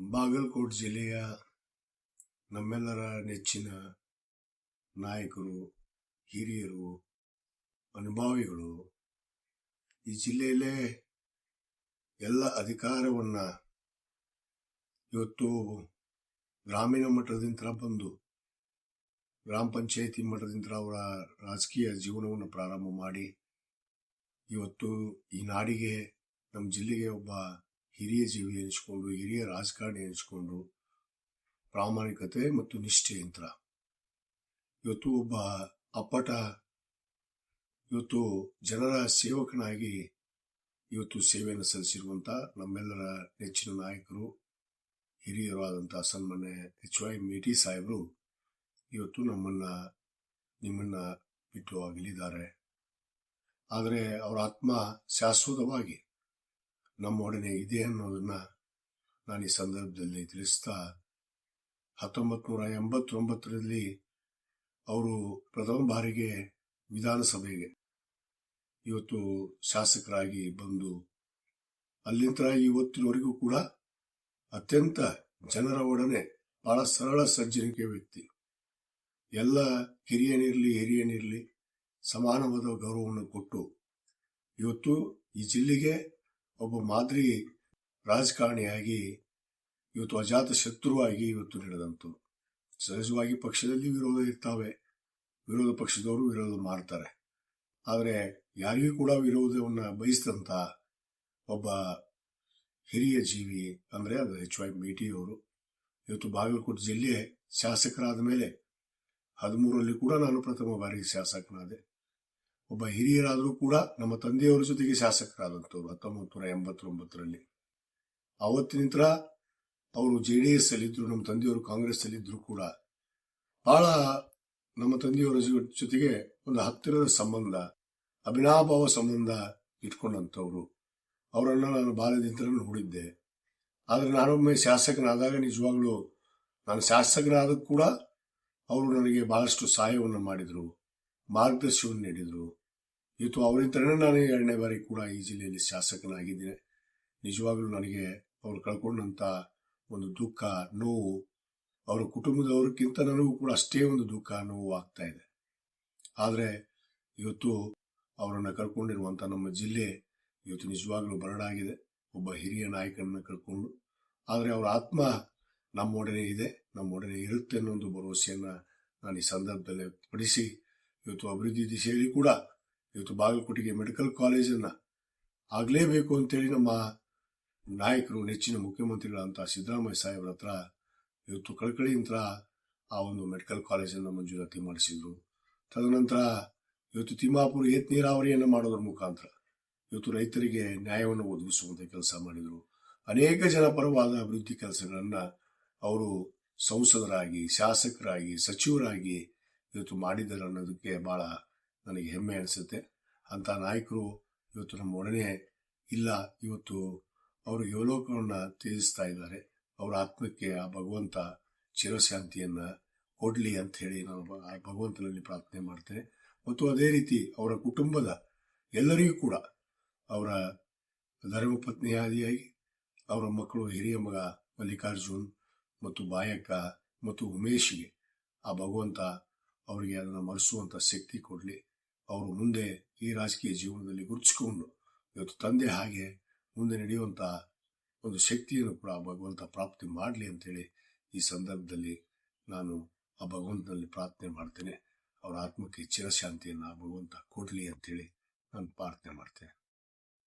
ಬಾಗಲಕೋಟೆ ಜಿಲ್ಲೆಯ ನಮ್ಮೆಲ್ಲರ ನೆಚ್ಚಿನ ನಾಯಕರು, ಹಿರಿಯರು, ಅನುಭಾವಿಗಳು, ಈ ಜಿಲ್ಲೆಯಲ್ಲೇ ಎಲ್ಲ ಅಧಿಕಾರವನ್ನ ಇವತ್ತು ಗ್ರಾಮೀಣ ಮಟ್ಟದಿಂದ ಬಂದು ಗ್ರಾಮ ಪಂಚಾಯಿತಿ ಮಟ್ಟದಿಂದ ಅವರ ರಾಜಕೀಯ ಜೀವನವನ್ನು ಪ್ರಾರಂಭ ಮಾಡಿ ಇವತ್ತು ಈ ನಾಡಿಗೆ, ನಮ್ಮ ಜಿಲ್ಲೆಗೆ ಒಬ್ಬ ಹಿರಿಯ ಜೀವಿ ಎನಿಸಿಕೊಂಡು, ಹಿರಿಯ ರಾಜಕಾರಣಿ ಎನಿಸಿಕೊಂಡು, ಪ್ರಾಮಾಣಿಕತೆ ಮತ್ತು ನಿಷ್ಠೆಯಂತ್ರ ಇವತ್ತು ಒಬ್ಬ ಅಪ್ಪಟ, ಇವತ್ತು ಜನರ ಸೇವಕನಾಗಿ ಇವತ್ತು ಸೇವೆಯನ್ನು ಸಲ್ಲಿಸಿರುವಂತ ನಮ್ಮೆಲ್ಲರ ನೆಚ್ಚಿನ ನಾಯಕರು, ಹಿರಿಯರು ಆದಂತಹ ಸನ್ಮಾನ್ಯ ಎಚ್ ವೈ ಮೇಟಿ ಸಾಹೇಬರು ಇವತ್ತು ನಮ್ಮನ್ನ, ನಿಮ್ಮನ್ನ ಬಿಟ್ಟು ಆಗಲಿದ್ದಾರೆ ಆದರೆ ಅವರ ಆತ್ಮ ಶಾಶ್ವತವಾಗಿ ನಮ್ಮೊಡನೆ ಇದೆ ಅನ್ನೋದನ್ನ ನಾನು ಈ ಸಂದರ್ಭದಲ್ಲಿ ತಿಳಿಸ್ತಾ ಹತ್ತೊಂಬತ್ತು ನೂರ ಎಂಬತ್ತೊಂಬತ್ತರಲ್ಲಿ ಅವರು ಪ್ರಥಮ ಬಾರಿಗೆ ವಿಧಾನಸಭೆಗೆ ಇವತ್ತು ಶಾಸಕರಾಗಿ ಬಂದು ಅಲ್ಲಿಂದ ಇವತ್ತಿನವರೆಗೂ ಕೂಡ ಅತ್ಯಂತ ಜನರ ಒಡನೆ ಬಹಳ ಸರಳ ಸಜ್ಜನಿಕೆ ವ್ಯಕ್ತಿ. ಎಲ್ಲ ಕಿರಿಯನಿರಲಿ ಹಿರಿಯನಿರಲಿ ಸಮಾನವಾದ ಗೌರವವನ್ನು ಕೊಟ್ಟು ಇವತ್ತು ಈ ಜಿಲ್ಲೆಗೆ ಒಬ್ಬ ಮಾದರಿ ರಾಜಕಾರಣಿಯಾಗಿ ಇವತ್ತು ಅಜಾತ ಶತ್ರುವಾಗಿ ಇವತ್ತು ನಡೆದಂತು. ಸಹಜವಾಗಿ ಪಕ್ಷದಲ್ಲಿ ವಿರೋಧ ಇರ್ತಾವೆ. ವಿರೋಧ ಪಕ್ಷದವರು ವಿರೋಧ ಮಾಡ್ತಾರೆ. ಆದರೆ ಯಾರಿಗೂ ಕೂಡ ವಿರೋಧವನ್ನು ಬಯಸಿದಂಥ ಒಬ್ಬ ಹಿರಿಯ ಜೀವಿ ಅಂದರೆ ಅದು ಎಚ್ ವೈ ಮೇಟಿ ಅವರು ಇವತ್ತು ಬಾಗಲಕೋಟೆ ಜಿಲ್ಲೆ ಶಾಸಕರಾದ ಮೇಲೆ ಹದಿಮೂರರಲ್ಲಿ ಕೂಡ ನಾನು ಪ್ರಥಮ ಬಾರಿಗೆ ಶಾಸಕನಾದೆ. ಒಬ್ಬ ಹಿರಿಯರಾದರೂ ಕೂಡ ನಮ್ಮ ತಂದೆಯವರ ಜೊತೆಗೆ ಶಾಸಕರಾದಂಥವ್ರು ಹತ್ತೊಂಬತ್ತು ನೂರ ಎಂಬತ್ತೊಂಬತ್ತರಲ್ಲಿ ಅವತ್ತಿನಿಂದ ಅವರು ಜೆ ಡಿ ಎಸ್ ಅಲ್ಲಿದ್ದರು ನಮ್ಮ ತಂದೆಯವರು ಕಾಂಗ್ರೆಸ್ ಅಲ್ಲಿದ್ದರು ಕೂಡ ಬಹಳ ನಮ್ಮ ತಂದೆಯವರ ಜೊತೆಗೆ ಒಂದು ಹತ್ತಿರದ ಸಂಬಂಧ ಅಭಿನಾಭಾವ ಸಂಬಂಧ ಇಟ್ಕೊಂಡಂಥವ್ರು. ಅವರನ್ನು ನಾನು ಬಾಲ್ಯದಿಂದ ನೋಡಿದ್ದೆ. ಆದರೆ ನಾನೊಮ್ಮೆ ಶಾಸಕನಾದಾಗ ನಿಜವಾಗ್ಲೂ ನಾನು ಶಾಸಕನಾದ ಕೂಡ ಅವರು ನನಗೆ ಬಹಳಷ್ಟು ಸಹಾಯವನ್ನು ಮಾಡಿದರು, ಮಾರ್ಗದರ್ಶನವನ್ನು ನೀಡಿದರು. ಇವತ್ತು ಅವರಿಂದನೇ ನಾನು ಎರಡನೇ ಬಾರಿ ಕೂಡ ಈ ಜಿಲ್ಲೆಯಲ್ಲಿ ಶಾಸಕನಾಗಿದ್ದೇನೆ. ನಿಜವಾಗ್ಲೂ ನನಗೆ ಅವರು ಕಳ್ಕೊಂಡಂತ ಒಂದು ದುಃಖ, ನೋವು, ಅವರ ಕುಟುಂಬದವರಿಗಿಂತ ನನಗೂ ಕೂಡ ಅಷ್ಟೇ ಒಂದು ದುಃಖ, ನೋವು ಆಗ್ತಾ ಇದೆ. ಆದರೆ ಇವತ್ತು ಅವರನ್ನು ಕಳ್ಕೊಂಡಿರುವಂತ ನಮ್ಮ ಜಿಲ್ಲೆ ಇವತ್ತು ನಿಜವಾಗ್ಲೂ ಬರಡಾಗಿದೆ ಒಬ್ಬ ಹಿರಿಯ ನಾಯಕನನ್ನ ಕಳ್ಕೊಂಡು ಆದರೆ ಅವರ ಆತ್ಮ ನಮ್ಮೊಡನೆ ಇದೆ, ನಮ್ಮೊಡನೆ ಇರುತ್ತೆ ಅನ್ನೋ ಒಂದು ಭರವಸೆಯನ್ನ ನಾನು ಈ ಸಂದರ್ಭದಲ್ಲಿ ಪಡಿಸಿ ಇವತ್ತು ಅಭಿವೃದ್ಧಿ ದಿಶೆಯಲ್ಲಿ ಕೂಡ ಇವತ್ತು ಬಾಗಲಕೋಟೆಗೆ ಮೆಡಿಕಲ್ ಕಾಲೇಜನ್ನ ಆಗಲೇಬೇಕು ಅಂತೇಳಿ ನಮ್ಮ ನಾಯಕರು, ನೆಚ್ಚಿನ ಮುಖ್ಯಮಂತ್ರಿಗಳಂತ ಸಿದ್ದರಾಮಯ್ಯ ಸಾಹೇಬ್ರ ಹತ್ರ ಇವತ್ತು ಕಳಕಳಿಯಿಂದ ಆ ಒಂದು ಮೆಡಿಕಲ್ ಕಾಲೇಜನ್ನು ಮಂಜೂರಾತಿ ಮಾಡಿಸಿದ್ರು. ತದನಂತರ ಇವತ್ತು ತಿಮ್ಮಾಪುರ ಏತ್ ನೀರಾವರಿಯನ್ನು ಮಾಡೋದ್ರ ಮುಖಾಂತರ ಇವತ್ತು ರೈತರಿಗೆ ನ್ಯಾಯವನ್ನು ಒದಗಿಸುವಂತ ಕೆಲಸ ಮಾಡಿದರು. ಅನೇಕ ಜನಪರವಾದ ಅಭಿವೃದ್ಧಿ ಕೆಲಸಗಳನ್ನ ಅವರು ಸಂಸದರಾಗಿ, ಶಾಸಕರಾಗಿ, ಸಚಿವರಾಗಿ ಇವತ್ತು ಮಾಡಿದ್ದಾರೆ ಅನ್ನೋದಕ್ಕೆ ಬಹಳ ನನಗೆ ಹೆಮ್ಮೆ ಅನಿಸುತ್ತೆ. ಅಂಥ ನಾಯಕರು ಇವತ್ತು ನಮ್ಮ ಒಡನೆ ಇಲ್ಲ. ಇವತ್ತು ಅವರು ಯುವಲೋಕವನ್ನು ತ್ಯಜಿಸ್ತಾ ಇದ್ದಾರೆ. ಅವರ ಆತ್ಮಕ್ಕೆ ಆ ಭಗವಂತ ಚಿರಶಾಂತಿಯನ್ನು ಕೊಡಲಿ ಅಂತ ಹೇಳಿ ನಾನು ಆ ಭಗವಂತನಲ್ಲಿ ಪ್ರಾರ್ಥನೆ ಮಾಡ್ತೇನೆ. ಮತ್ತು ಅದೇ ರೀತಿ ಅವರ ಕುಟುಂಬದ ಎಲ್ಲರಿಗೂ ಕೂಡ ಅವರ ಧರ್ಮಪತ್ನಿಯಾದಿಯಾಗಿ ಅವರ ಮಕ್ಕಳು, ಹಿರಿಯ ಮಗ ಮಲ್ಲಿಕಾರ್ಜುನ್ ಮತ್ತು ಬಾಯಕ್ಕ ಮತ್ತು ಉಮೇಶ್ಗೆ ಆ ಭಗವಂತ ಅವರಿಗೆ ಅದನ್ನು ಮರೆಸುವಂಥ ಶಕ್ತಿ ಕೊಡಲಿ. ಅವರು ಮುಂದೆ ಈ ರಾಜಕೀಯ ಜೀವನದಲ್ಲಿ ಗುರುತಿಸಿಕೊಂಡು ಇವತ್ತು ತಂದೆ ಹಾಗೆ ಮುಂದೆ ನಡೆಯುವಂತ ಒಂದು ಶಕ್ತಿಯನ್ನು ಕೂಡ ಭಗವಂತ ಪ್ರಾಪ್ತಿ ಮಾಡಲಿ ಅಂತೇಳಿ ಈ ಸಂದರ್ಭದಲ್ಲಿ ನಾನು ಆ ಭಗವಂತನಲ್ಲಿ ಪ್ರಾರ್ಥನೆ ಮಾಡ್ತೇನೆ. ಅವರ ಆತ್ಮಕ್ಕೆ ಚಿರಶಾಂತಿಯನ್ನು ಭಗವಂತ ಕೊಡಲಿ ಅಂತೇಳಿ ನಾನು ಪ್ರಾರ್ಥನೆ ಮಾಡ್ತೇನೆ.